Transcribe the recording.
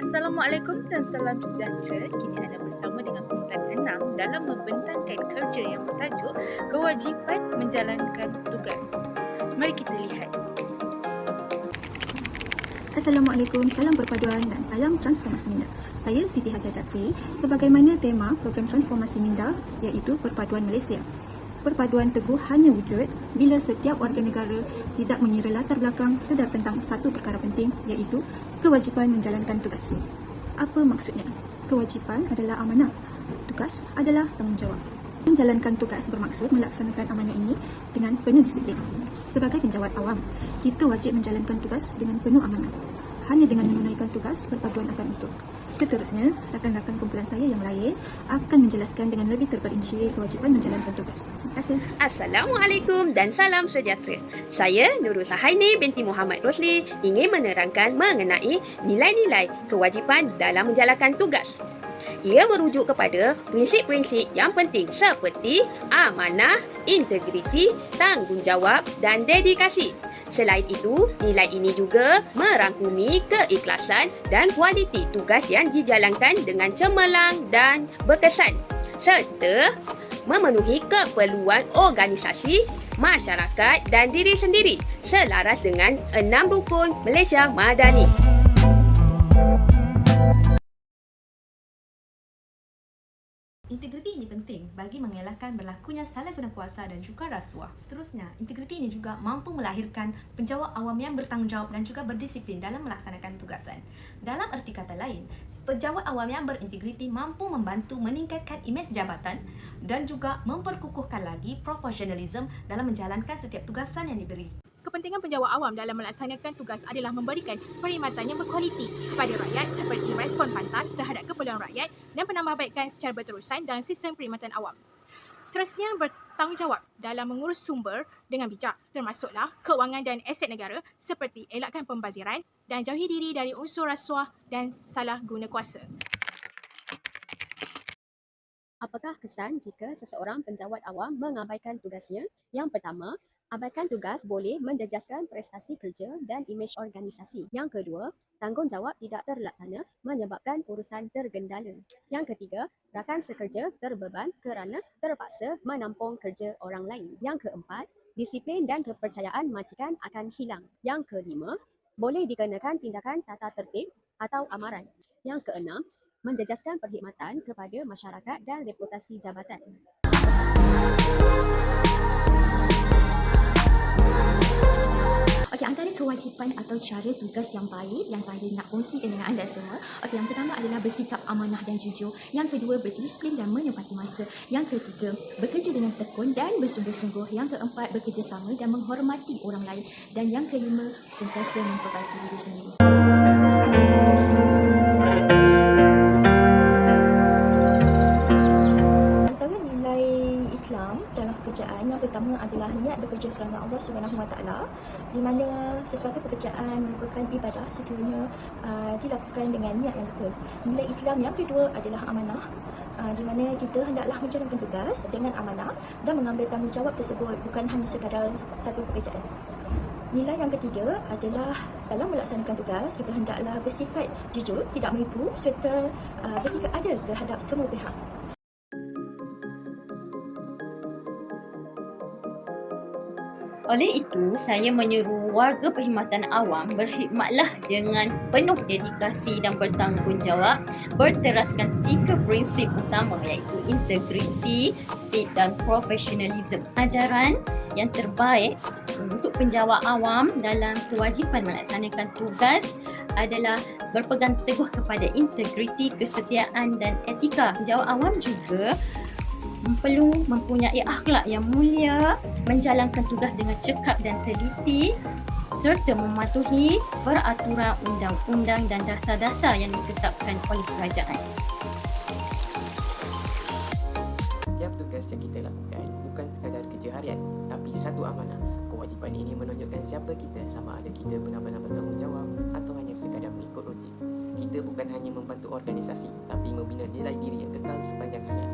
Assalamualaikum dan salam sejahtera. Kini anda bersama dengan kumpulan enam dalam membentangkan kerja yang bertajuk Kewajipan Menjalankan Tugas. Mari kita lihat. Assalamualaikum, salam perpaduan dan salam transformasi minda. Saya Siti Hajar Jatri sebagaimana tema program transformasi minda iaitu perpaduan Malaysia. Perpaduan teguh hanya wujud bila setiap warga negara tidak mengira latar belakang sedar tentang satu perkara penting iaitu kewajipan menjalankan tugas. Apa maksudnya? Kewajipan adalah amanah. Tugas adalah tanggungjawab. Menjalankan tugas bermaksud melaksanakan amanah ini dengan penuh disiplin. Sebagai penjawat awam, kita wajib menjalankan tugas dengan penuh amanah. Hanya dengan menunaikan tugas, perpaduan akan utuh. Seterusnya, rakan-rakan kumpulan saya yang lain akan menjelaskan dengan lebih terperinci kewajipan menjalankan tugas. Terima kasih. Assalamualaikum dan salam sejahtera. Saya Nurul Sahaini binti Muhammad Rosli ingin menerangkan mengenai nilai-nilai kewajipan dalam menjalankan tugas. Ia merujuk kepada prinsip-prinsip yang penting seperti amanah, integriti, tanggungjawab dan dedikasi. Selain itu, nilai ini juga merangkumi keikhlasan dan kualiti tugas yang dijalankan dengan cemerlang dan berkesan serta memenuhi keperluan organisasi, masyarakat dan diri sendiri selaras dengan enam rukun Malaysia Madani. Integriti ini penting bagi mengelakkan berlakunya salah guna kuasa dan juga rasuah. Seterusnya, integriti ini juga mampu melahirkan penjawat awam yang bertanggungjawab dan juga berdisiplin dalam melaksanakan tugasan. Dalam erti kata lain, penjawat awam yang berintegriti mampu membantu meningkatkan imej jabatan dan juga memperkukuhkan lagi profesionalism dalam menjalankan setiap tugasan yang diberi. Kepentingan penjawat awam dalam melaksanakan tugas adalah memberikan perkhidmatan yang berkualiti kepada rakyat seperti respon pantas terhadap keperluan rakyat dan penambahbaikan secara berterusan dalam sistem perkhidmatan awam. Seterusnya bertanggungjawab dalam mengurus sumber dengan bijak termasuklah kewangan dan aset negara seperti elakkan pembaziran dan jauhi diri dari unsur rasuah dan salah guna kuasa. Apakah kesan jika seseorang penjawat awam mengabaikan tugasnya? Yang pertama, abaikan tugas boleh menjejaskan prestasi kerja dan imej organisasi. Yang kedua, tanggungjawab tidak terlaksana menyebabkan urusan tergendala. Yang ketiga, rakan sekerja terbeban kerana terpaksa menampung kerja orang lain. Yang keempat, disiplin dan kepercayaan majikan akan hilang. Yang kelima, boleh dikenakan tindakan tata tertib atau amaran. Yang keenam, menjejaskan perkhidmatan kepada masyarakat dan reputasi jabatan. Okey, antara kewajipan atau cara tugas yang baik yang saya nak kongsikan dengan anda semua. Okey, yang pertama adalah bersikap amanah dan jujur. Yang kedua, berdisiplin dan menepati masa. Yang ketiga, bekerja dengan tekun dan bersungguh-sungguh. Yang keempat, bekerjasama dan menghormati orang lain. Dan yang kelima, sentiasa memperbaiki diri sendiri. Pertama adalah niat bekerja kerana Allah Subhanahu Wa Taala di mana sesuatu pekerjaan merupakan ibadah sekiranya uh, dilakukan dengan niat yang betul. Nilai Islam yang kedua adalah amanah uh, di mana kita hendaklah menjalankan tugas dengan amanah dan mengambil tanggungjawab tersebut bukan hanya sekadar satu pekerjaan. Nilai yang ketiga adalah dalam melaksanakan tugas kita hendaklah bersifat jujur, tidak menipu serta uh, bersikap adil terhadap semua pihak. Oleh itu, saya menyeru warga perkhidmatan awam berkhidmatlah dengan penuh dedikasi dan bertanggungjawab berteraskan tiga prinsip utama iaitu integriti, speed dan profesionalism. Ajaran yang terbaik untuk penjawat awam dalam kewajipan melaksanakan tugas adalah berpegang teguh kepada integriti, kesetiaan dan etika. Penjawat awam juga perlu mempunyai akhlak yang mulia, menjalankan tugas dengan cekap dan teliti serta mematuhi peraturan undang-undang dan dasar-dasar yang ditetapkan oleh kerajaan. Setiap tugas yang kita lakukan bukan sekadar kerja harian tapi satu amanah. Kewajipan ini menunjukkan siapa kita sama ada kita benar-benar bertanggungjawab atau hanya sekadar mengikut rutin. Kita bukan hanya membantu organisasi tapi membina nilai diri yang kekal sepanjang hayat.